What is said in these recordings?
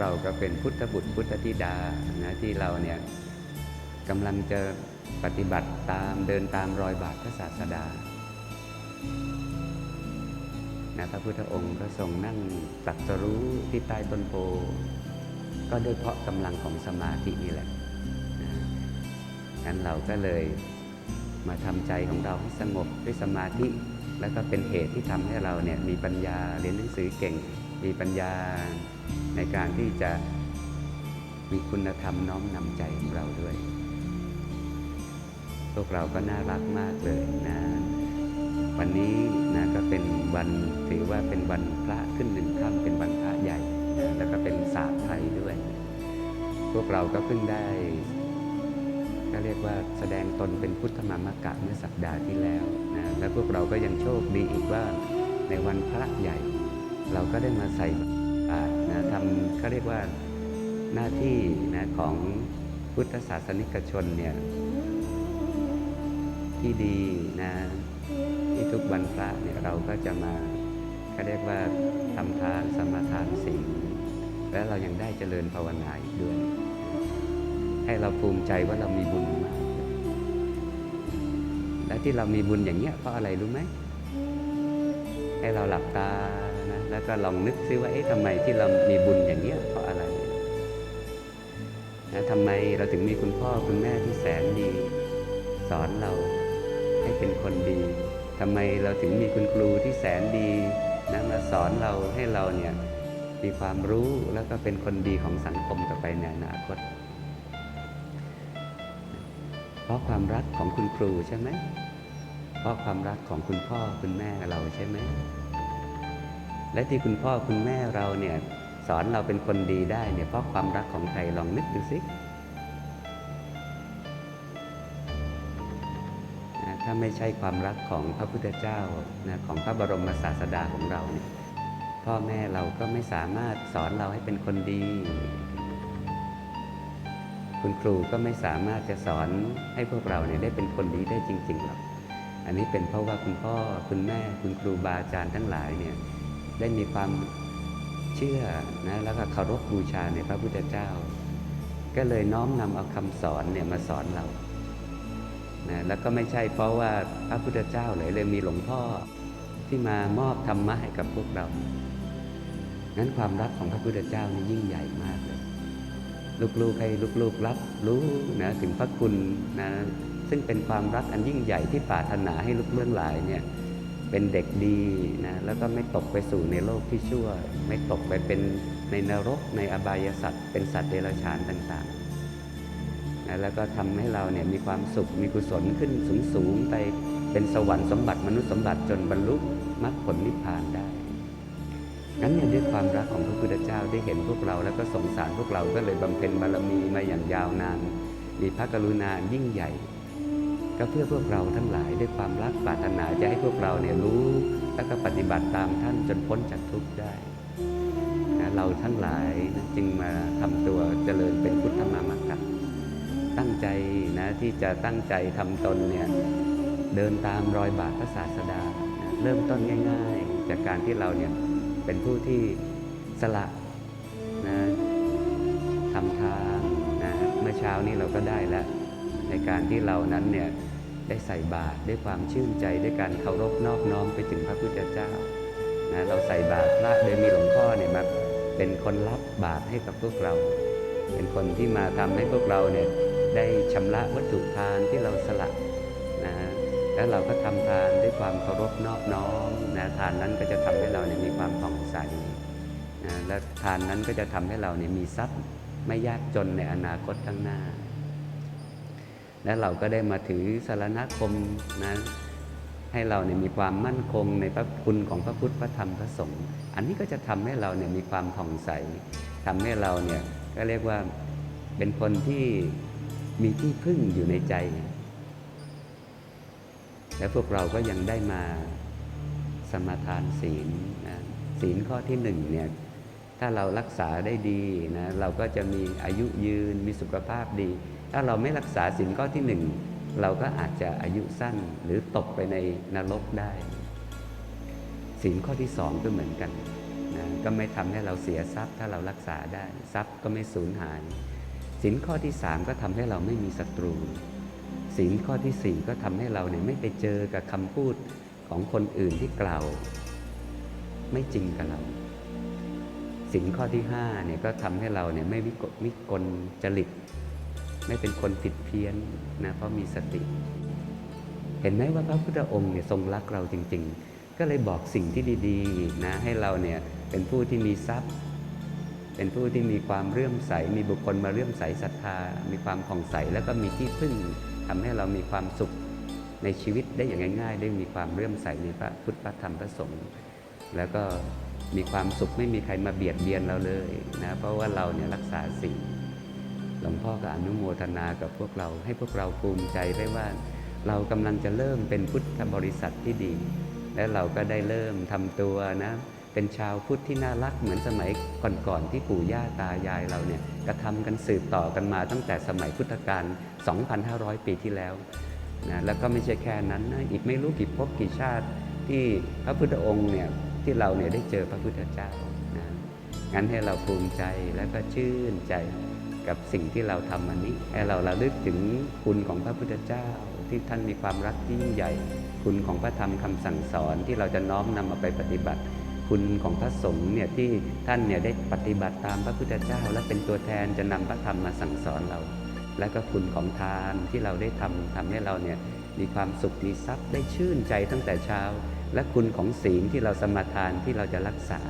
เราก็เป็นพุทธบุตรพุทธธิดานะที่เราเนี่ยกำลังจะปฏิบัติตามเดินตามรอยบาทพระศาสดานะพระพุทธองค์ก็ทรงนั่งตรัสรู้ที่ใต้ต้นโพก็ด้วยเพราะกำลังของสมาธินี่แหละนะงั้นเราก็เลยมาทำใจของเราให้สงบด้วยสมาธิ แล้วก็เป็นเหตุที่ทำให้เราเนี่ยมีปัญญาเรียนหนังสือเก่ง มีปัญญาในการที่จะมีคุณธรรมน้อมนำใจของเราด้วย พวกเราก็น่ารักมากเลยนะ วันนี้นะก็เป็นวันถือว่าเป็นวันพระขึ้นหนึ่งค่ำเป็นวันพระใหญ่นะแล้วก็เป็นศาสตร์ไทยด้วย พวกเราก็เพิ่งได้ก็เรียกว่าแสดงตนเป็นพุทธมามกะเมื่อสัปดาห์ที่แล้วนะและพวกเราก็ยังโชคดีอีกว่าในวันพระใหญ่ เราก็ได้มาใส่บาตรนะทำเขาเรียกว่าหน้าที่นะของพุทธศาสนิกชนเนี่ยที่ดีนะที่ทุกวันพระเนี่ยเราก็จะมาเขาเรียกว่าทำทานสมาทานศีลและเรายังได้เจริญภาวนาอีกด้วย ให้เราภูมิใจว่าเรามีบุญมาก และที่เรามีบุญอย่างเนี้ยเพราะอะไรรู้ไหมให้เราหลับตา แล้วก็ลองนึกซิว่าเอ๊ะทำไมที่เรามีบุญอย่างเนี้ยเพราะอะไรนะทำไมเราถึงมีคุณพ่อคุณแม่ที่แสนดี สอนเราให้เป็นคนดีทำไมเราถึงมีคุณครูที่แสนดีนะมาสอนเราให้เราเนี่ยมีความรู้แล้วก็เป็นคนดีของสังคมต่อไปในอนาคต เพราะความรักของคุณครูใช่ไหมเพราะความรักของคุณพ่อคุณแม่เราใช่ไหม และที่คุณพ่อคุณแม่เราเนี่ยสอนเราเป็นคนดีได้เนี่ยเพราะความรักของใครลองนึกดูสิถ้าไม่ใช่ความรักของพระพุทธเจ้านะของพระบรมศาสดาของเราเนี่ยพ่อแม่เราก็ไม่สามารถสอนเราให้เป็นคนดี คุณครูก็ไม่สามารถจะสอนให้พวกเราเนี่ยได้เป็นคนดีได้จริงๆหรอกอันนี้เป็นเพราะว่าคุณพ่อคุณแม่คุณครูบาอาจารย์ทั้งหลายเนี่ย ได้มีความเชื่อนะแล้วก็เคารพบูชาในพระพุทธเจ้า ก็เลยน้อมนำเอาคำสอนเนี่ยมาสอนเรานะแล้วก็ไม่ใช่เพราะว่าพระพุทธเจ้าเลยเลยมีหลวงพ่อที่มามอบธรรมะให้กับพวกเรางั้นความรักของพระพุทธเจ้านี่ยิ่งใหญ่มากเลย ลูกๆให้ลูกๆรับรู้นะถึงพระคุณนะซึ่งเป็นความรักอันยิ่งใหญ่ที่ปรารถนาให้ลูกเรื่องหลายเนี่ย เป็นเด็กดีนะแล้วก็ไม่ตกไปสู่ในโลกที่ชั่ว ไม่ตกไปเป็นในนรกในอบายสัตว์เป็นสัตว์เดรัจฉานต่างๆนะแล้วก็ทำให้เราเนี่ยมีความสุขมีกุศลขึ้นสูงๆไปเป็นสวรรค์สมบัติมนุษย์สมบัติจนบรรลุมรรคผลนิพพานได้งั้นเนี่ยด้วยความรักของพระพุทธเจ้าได้เห็นพวกเราแล้วก็สงสารพวกเราก็เลยบำเพ็ญบารมีมาอย่างยาวนาน มีพระกรุณายิ่งใหญ่ ก็เพื่อพวกเราทั้งหลายด้วยความรักปรารถนาจะให้พวกเราเนี่ยรู้แล้วก็ปฏิบัติตามท่านจนพ้นจากทุกข์ได้นะเราทั้งหลายจึงมาทำตัวเจริญเป็นพุทธมามกะตั้งใจนะที่จะตั้งใจทำตนเนี่ยเดินตามรอยบาทพระศาสดานะเริ่มต้นง่าย ๆ จากการที่เราเนี่ยเป็นผู้ที่สละนะทำทานนะเมื่อเช้านี้เราก็ได้แล้ว ในการที่เรานั้นเนี่ยได้ใส่บาตรด้วยความชื่นใจด้วยการเคารพนอบน้อมไปถึงพระพุทธเจ้านะเราใส่บาตรพระโดยมีหลวงพ่อเนี่ยมาเป็นคนรับบาตรให้กับพวกเรา เป็นคนที่มาทำให้พวกเราเนี่ยได้ชำระวัตถุทานที่เราสละนะแล้วเราก็ทำทานด้วยความเคารพนอบน้อมนะทานนั้นก็จะทำให้เราเนี่ยมีความผ่องใสนะและทานนั้นก็จะทำให้เราเนี่ยมีทรัพย์ไม่ยากจนในอนาคตข้างหน้า และเราก็ได้มาถือสารณคมนะให้เราเนี่ยมีความมั่นคงในพระคุณของพระพุทธพระธรรมพระสงฆ์อันนี้ก็จะทำให้เราเนี่ยมีความผ่องใสทำให้เราเนี่ยก็เรียกว่าเป็นคนที่มีที่พึ่งอยู่ในใจ และพวกเราก็ยังได้มาสมาทานศีลนะศีลข้อที่หนึ่งเนี่ยถ้าเรารักษาได้ดีนะเราก็จะมีอายุยืนมีสุขภาพดี ถ้าเราไม่รักษาศีลข้อที่หนึ่งเราก็อาจจะอายุสั้นหรือตกไปในนรกได้ศีลข้อที่สองก็เหมือนกันนะก็ไม่ทำให้เราเสียทรัพย์ ถ้าเรารักษาได้ทรัพย์ก็ไม่สูญหายศีลข้อที่สามก็ทำให้เราไม่มีศัตรูศีลข้อที่สี่ก็ทำให้เราเนี่ยไม่ไปเจอกับคำพูดของคนอื่นที่กล่าว ไม่จริงกับเราศีลข้อที่ห้าเนี่ยก็ทำให้เราเนี่ยไม่วิกลวิกลจริต ไม่เป็นคนผิดเพี้ยนนะเพราะมีสติ เห็นไหมว่าพระพุทธองค์เนี่ยทรงรักเราจริง ๆ ก็เลยบอกสิ่งที่ดีๆนะให้เราเนี่ยเป็นผู้ที่มีทรัพย์ เป็นผู้ที่มีความเรื่อมใส มีบุคคลมาเรื่อมใสศรัทธา มีความผ่องใสแล้วก็มีที่พึ่งทำให้เรามีความสุขในชีวิตได้อย่างง่ายๆ ได้มีความเรื่อมใสในพระพุทธพระธรรมพระสงฆ์แล้วก็มีความสุขไม่มีใครมาเบียดเบียนเราเลยนะเพราะว่าเราเนี่ยรักษาสิ่ง หลวงพ่อก็อนุโมทนากับพวกเราให้พวกเราภูมิใจได้ว่า เรากำลังจะเริ่มเป็นพุทธบริษัทที่ดี และเราก็ได้เริ่มทำตัวนะเป็นชาวพุทธที่น่ารักเหมือนสมัยก่อนๆที่ปู่ย่าตายายเราเนี่ยกระทำกันสืบต่อกันมาตั้งแต่สมัยพุทธกาล 2,500 ปีที่แล้วนะแล้วก็ไม่ใช่แค่นั้นนะอีกไม่รู้กี่ภพกี่ชาติที่พระพุทธองค์เนี่ยที่เราเนี่ยได้เจอพระพุทธเจ้านะงั้นให้เราภูมิใจและก็ชื่นใจ กับสิ่งที่เราทำอันนี้ให้เราระลึกถึงคุณของพระพุทธเจ้า ที่ท่านมีความรักที่ยิ่งใหญ่ คุณของพระธรรมคำสั่งสอนที่เราจะน้อมนำมาไปปฏิบัติ คุณของพระสงฆ์เนี่ยที่ท่านเนี่ยได้ปฏิบัติตามพระพุทธเจ้า และเป็นตัวแทนจะนำพระธรรมมาสั่งสอนเรา และก็คุณของทานที่เราได้ทำทำให้เราเนี่ยมีความสุขมีทรัพย์ได้ชื่นใจตั้งแต่เช้า และคุณของศีลที่เราสมาทานที่เราจะรักษา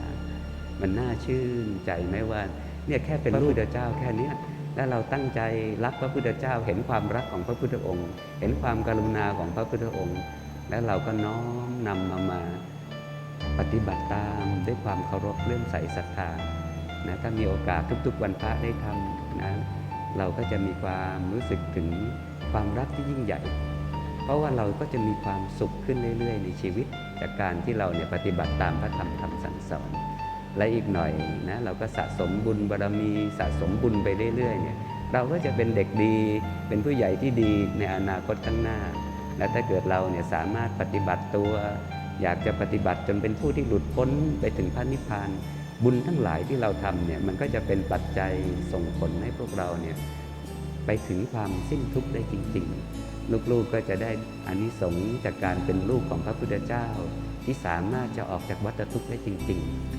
มันน่าชื่นใจไหมว่า เนี่ยแค่เป็นพระพุทธเจ้าแค่เนี้ยและเราตั้งใจรักพระพุทธเจ้า เห็นความรักของพระพุทธองค์ เห็นความกรุณาของพระพุทธองค์ แล้วเราก็น้อมนำเอามาปฏิบัติตามด้วยความเคารพเลื่อมใสศรัทธานะถ้ามีโอกาสทุกๆ วันพระได้ทำนะเราก็จะมีความรู้สึกถึงความรักที่ยิ่งใหญ่ เพราะว่าเราก็จะมีความสุขขึ้นเรื่อย ๆ ในชีวิต จากการที่เราเนี่ยปฏิบัติตามพระธรรมคำสั่งสอน และอีกหน่อยนะเราก็สะสมบุญบารมีสะสมบุญไปเรื่อยๆเนี่ยเราก็จะเป็นเด็กดีเป็นผู้ใหญ่ที่ดีในอนาคตข้างหน้า และถ้าเกิดเราเนี่ยสามารถปฏิบัติตัว อยากจะปฏิบัติจนเป็นผู้ที่หลุดพ้นไปถึงพระนิพพานบุญทั้งหลายที่เราทำเนี่ยมันก็จะเป็นปัจจัยส่งผลให้พวกเราเนี่ยไปถึงความสิ้นทุกข์ได้จริง ๆ ลูกๆก็จะได้อานิสงส์จากการเป็นลูกของพระพุทธเจ้า ที่สามารถจะออกจากวัฏทุกข์ได้จริง ๆ